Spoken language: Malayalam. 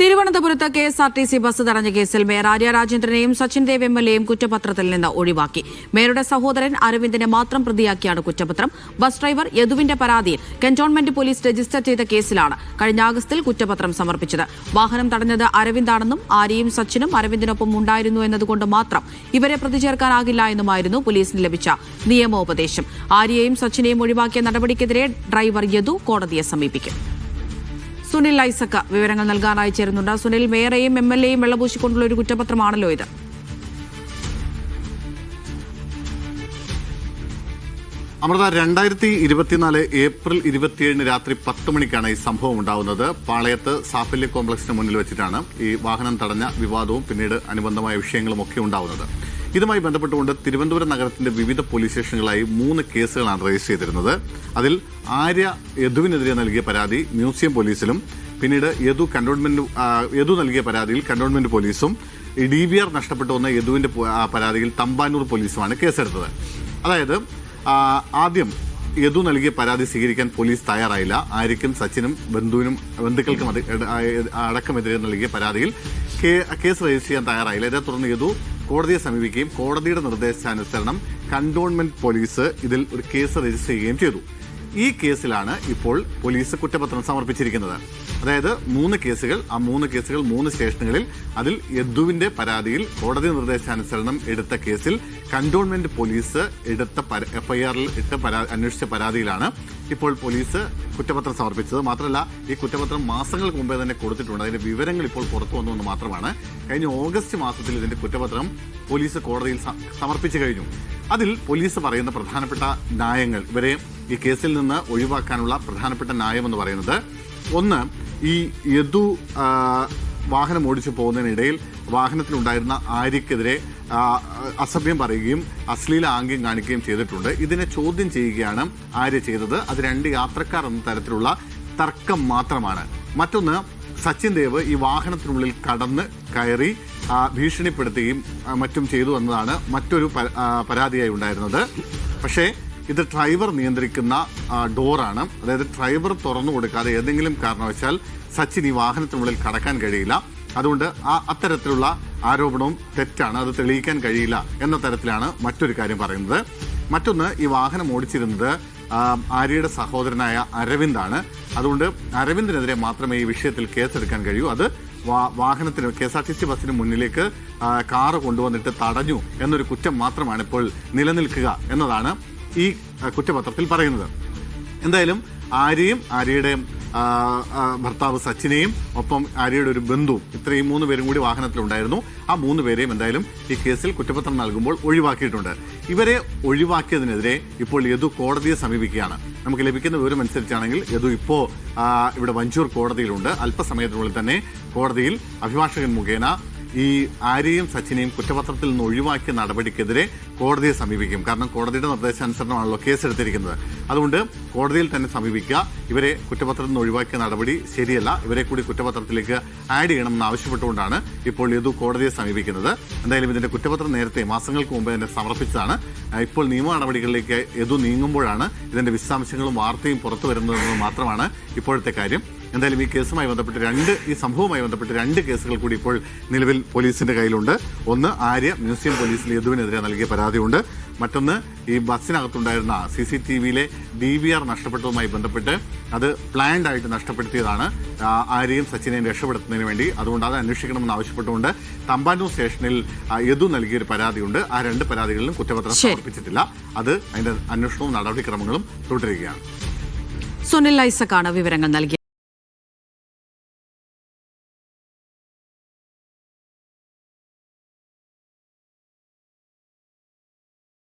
തിരുവനന്തപുരത്ത് K S R T C bus തടഞ്ഞ കേസിൽ മേയർ ആര്യ രാജേന്ദ്രനെയും സച്ചിൻ ദേവ് എം എൽ എയും കുറ്റപത്രത്തിൽ നിന്ന് ഒഴിവാക്കി. മേയറുടെ സഹോദരൻ അരവിന്ദിനെ മാത്രം പ്രതിയാക്കിയാണ് കുറ്റപത്രം. ബസ് ഡ്രൈവർ യദുവിന്റെ പരാതിയിൽ കന്റോൺമെന്റ് പോലീസ് രജിസ്റ്റർ ചെയ്ത കേസിലാണ് കഴിഞ്ഞ ആഗസ്റ്റിൽ കുറ്റപത്രം സമർപ്പിച്ചത്. വാഹനം തടഞ്ഞത് അരവിന്ദാണെന്നും ആര്യയും സച്ചിനും അരവിന്ദിനൊപ്പം ഉണ്ടായിരുന്നു എന്നതുകൊണ്ട് മാത്രം ഇവരെ പ്രതി ചേർക്കാനാകില്ല എന്നുമായിരുന്നു പോലീസിന് ലഭിച്ച നിയമോപദേശം. ആര്യയെയും സച്ചിനെയും ഒഴിവാക്കിയ നടപടിക്കെതിരെ ഡ്രൈവർ യദു കോടതിയെ സമീപിക്കും. സുനിൽ ഐസക്ക വിവരങ്ങൾ നൽകാനായി ചേരുന്നുണ്ട്. സുനിൽ മേയറേയും എം എൽ എയും വെള്ളപൂശിക്കൊണ്ടുള്ള ഒരു കുറ്റപത്രമാണല്ലോ ഇത്. അമൃത രണ്ടായിരത്തി ഇരുപത്തിനാല് ഏപ്രിൽ ഇരുപത്തിയേഴിന് രാത്രി പത്ത് മണിക്കാണ് ഈ സംഭവം ഉണ്ടാവുന്നത്. പാളയത്ത് സാഫല്യ കോംപ്ലക്സിന് മുന്നിൽ വെച്ചിട്ടാണ് ഈ വാഹനം തടഞ്ഞ വിവാദവും പിന്നീട് അനുബന്ധമായ വിഷയങ്ങളും ഒക്കെ ഉണ്ടാവുന്നത്. ഇതുമായി ബന്ധപ്പെട്ടുകൊണ്ട് തിരുവനന്തപുരം നഗരത്തിന്റെ വിവിധ പോലീസ് സ്റ്റേഷനുകളായി മൂന്ന് കേസുകളാണ് രജിസ്റ്റർ ചെയ്തിരുന്നത്. അതിൽ ആര്യ യദുവിനെതിരെ നൽകിയ പരാതി മ്യൂസിയം പോലീസിലും പിന്നീട് യദു കണ്ടോൺമെന്റ് യദു നൽകിയ പരാതിയിൽ കണ്ടോൺമെന്റ് പോലീസും ഡി വി ആർ നഷ്ടപ്പെട്ടു വന്ന യദുവിന്റെ പരാതിയിൽ തമ്പാനൂർ പോലീസുമാണ് കേസെടുത്തത്. അതായത് ആദ്യം യദു നൽകിയ പരാതി സ്വീകരിക്കാൻ പോലീസ് തയ്യാറായില്ല. ആര്യക്കും സച്ചിനും ബന്ധുവിനും ബന്ധുക്കൾക്കും അടക്കമെതിരെ നൽകിയ പരാതിയിൽ കേസ് രജിസ്റ്റർ ചെയ്യാൻ തയ്യാറായില്ല. ഇതേ തുടർന്ന് യദു കോടതിയെ സമീപിക്കുകയും കോടതിയുടെ നിർദ്ദേശാനുസരണം കണ്ടോൺമെന്റ് പോലീസ് ഇതിൽ ഒരു കേസ് രജിസ്റ്റർ ചെയ്യുകയും ചെയ്തു. ഈ കേസിലാണ് ഇപ്പോൾ പോലീസ് കുറ്റപത്രം സമർപ്പിച്ചിരിക്കുന്നത്. അതായത് മൂന്ന് കേസുകൾ ആ മൂന്ന് കേസുകൾ മൂന്ന് സ്റ്റേഷനുകളിൽ അതിൽ യദുവിന്റെ പരാതിയിൽ കോടതി നിർദ്ദേശാനുസരണം എടുത്ത കേസിൽ കന്റോൺമെന്റ് പോലീസ് എടുത്ത എഫ്ഐആറിൽ ഇട്ട പരാതി അന്വേഷിച്ച പരാതിയിലാണ് ഇപ്പോൾ പോലീസ് കുറ്റപത്രം സമർപ്പിച്ചത്. മാത്രമല്ല ഈ കുറ്റപത്രം മാസങ്ങൾക്ക് മുമ്പേ തന്നെ കൊടുത്തിട്ടുണ്ട്. അതിന്റെ വിവരങ്ങൾ ഇപ്പോൾ പുറത്തു വന്നുവെന്ന് മാത്രമാണ്. കഴിഞ്ഞ ഓഗസ്റ്റ് മാസത്തിൽ ഇതിന്റെ കുറ്റപത്രം പോലീസ് കോടതിയിൽ സമർപ്പിച്ചു കഴിഞ്ഞു. അതിൽ പോലീസ് പറയുന്ന പ്രധാനപ്പെട്ട ന്യായങ്ങൾ ഇവരെ ഈ കേസിൽ നിന്ന് ഒഴിവാക്കാനുള്ള പ്രധാനപ്പെട്ട ന്യായം എന്ന് പറയുന്നത് ഒന്ന് ഈ യദു വാഹനം ഓടിച്ചു പോകുന്നതിനിടയിൽ വാഹനത്തിലുണ്ടായിരുന്ന ആര്യക്കെതിരെ അസഭ്യം പറയുകയും അശ്ലീല ആംഗ്യം കാണിക്കുകയും ചെയ്തിട്ടുണ്ട്. ഇതിനെ ചോദ്യം ചെയ്യുകയാണ് ആര്യ ചെയ്തത്. അത് രണ്ട് യാത്രക്കാർ എന്ന തരത്തിലുള്ള തർക്കം മാത്രമാണ്. മറ്റൊന്ന് സച്ചിൻ ദേവ് ഈ വാഹനത്തിനുള്ളിൽ കടന്ന് കയറി ഭീഷണിപ്പെടുത്തുകയും മറ്റും ചെയ്തു എന്നതാണ് മറ്റൊരു പരാതിയായി ഉണ്ടായിരുന്നത്. പക്ഷേ ഇത് ഡ്രൈവർ നിയന്ത്രിക്കുന്ന ഡോറാണ്. അതായത് ഡ്രൈവർ തുറന്നു കൊടുക്കാതെ ഏതെങ്കിലും കാരണവശാൽ സച്ചിൻ ഈ വാഹനത്തിനുള്ളിൽ കടക്കാൻ കഴിയില്ല. അതുകൊണ്ട് ആ അത്തരത്തിലുള്ള ആരോപണവും തെറ്റാണ്. അത് തെളിയിക്കാൻ കഴിയില്ല എന്ന തരത്തിലാണ് മറ്റൊരു കാര്യം പറയുന്നത്. മറ്റൊന്ന് ഈ വാഹനം ഓടിച്ചിരുന്നത് ആര്യയുടെ സഹോദരനായ അരവിന്ദാണ്. അതുകൊണ്ട് അരവിന്ദിനെതിരെ മാത്രമേ ഈ വിഷയത്തിൽ കേസെടുക്കാൻ കഴിയൂ. അത് വാഹനത്തിന് K S R T C ബസ്സിന് മുന്നിലേക്ക് കാറ് കൊണ്ടുവന്നിട്ട് തടഞ്ഞു എന്നൊരു കുറ്റം മാത്രമാണ് ഇപ്പോൾ നിലനിൽക്കുക എന്നതാണ് ഈ കുറ്റപത്രത്തിൽ പറയുന്നത്. എന്തായാലും ആര്യയും ആര്യയുടെ ഭർത്താവ് സച്ചിനെയും ഒപ്പം ആര്യയുടെ ഒരു ബന്ധുവും ഇത്രയും മൂന്ന് പേരും കൂടി വാഹനത്തിലുണ്ടായിരുന്നു. ആ മൂന്ന് പേരെയും എന്തായാലും ഈ കേസിൽ കുറ്റപത്രം നൽകുമ്പോൾ ഒഴിവാക്കിയിട്ടുണ്ട്. ഇവരെ ഒഴിവാക്കിയതിനെതിരെ ഇപ്പോൾ യദു കോടതിയെ സമീപിക്കുകയാണ്. നമുക്ക് ലഭിക്കുന്ന വിവരം അനുസരിച്ചാണെങ്കിൽ യദു ഇപ്പോൾ ഇവിടെ വഞ്ചൂർ കോടതിയിലുണ്ട്. അല്പസമയത്തിനുള്ളിൽ തന്നെ കോടതിയിൽ അഭിഭാഷകൻ മുഖേന ഈ ആര്യയും സച്ചിനെയും കുറ്റപത്രത്തിൽ നിന്ന് ഒഴിവാക്കിയ നടപടിക്കെതിരെ കോടതിയെ സമീപിക്കും. കാരണം കോടതിയുടെ നിർദ്ദേശാനുസരണമാണല്ലോ കേസെടുത്തിരിക്കുന്നത്. അതുകൊണ്ട് കോടതിയിൽ തന്നെ സമീപിക്കുക. ഇവരെ കുറ്റപത്രത്തിൽ നിന്ന് ഒഴിവാക്കിയ നടപടി ശരിയല്ല. ഇവരെ കൂടി കുറ്റപത്രത്തിലേക്ക് ആഡ് ചെയ്യണമെന്ന് ആവശ്യപ്പെട്ടുകൊണ്ടാണ് ഇപ്പോൾ യദു കോടതിയെ സമീപിക്കുന്നത്. എന്തായാലും ഇതിന്റെ കുറ്റപത്രം നേരത്തെ മാസങ്ങൾക്ക് മുമ്പ് തന്നെ സമർപ്പിച്ചതാണ്. ഇപ്പോൾ നിയമ നടപടികളിലേക്ക് യദു നീങ്ങുമ്പോഴാണ് ഇതിന്റെ വിശദാംശങ്ങളും വാർത്തയും പുറത്തു വരുന്നതെന്ന് മാത്രമാണ് ഇപ്പോഴത്തെ കാര്യം. എന്തായാലും ഈ കേസുമായി ബന്ധപ്പെട്ട് രണ്ട് ഈ സംഭവവുമായി ബന്ധപ്പെട്ട് രണ്ട് കേസുകൾ കൂടി ഇപ്പോൾ നിലവിൽ പോലീസിന്റെ കയ്യിലുണ്ട്. ഒന്ന് ആര്യ മ്യൂസിയം പോലീസിൽ യദുവിനെതിരെ നൽകിയ പരാതിയുണ്ട് മറ്റൊന്ന് ഈ ബസ്സിനകത്തുണ്ടായിരുന്ന സി സി ടി വിയിലെ ഡി വി ആർ നഷ്ടപ്പെട്ടതുമായി ബന്ധപ്പെട്ട് അത് പ്ലാൻഡ് ആയിട്ട് നഷ്ടപ്പെടുത്തിയതാണ് ആരെയും സച്ചിനെയും രക്ഷപ്പെടുത്തുന്നതിന് വേണ്ടി. അതുകൊണ്ട് അത് അന്വേഷിക്കണമെന്ന് ആവശ്യപ്പെട്ടുകൊണ്ട് തമ്പാനൂർ സ്റ്റേഷനിൽ യദു നൽകിയൊരു പരാതിയുണ്ട്. ആ രണ്ട് പരാതികളിലും കുറ്റപത്രം സമർപ്പിച്ചിട്ടില്ല. അത് അതിന്റെ അന്വേഷണവും നടപടിക്രമങ്ങളും തുടരുകയാണ്. സുനിൽ ഐസക്കാണ് വിവരങ്ങൾ നൽകിയത്.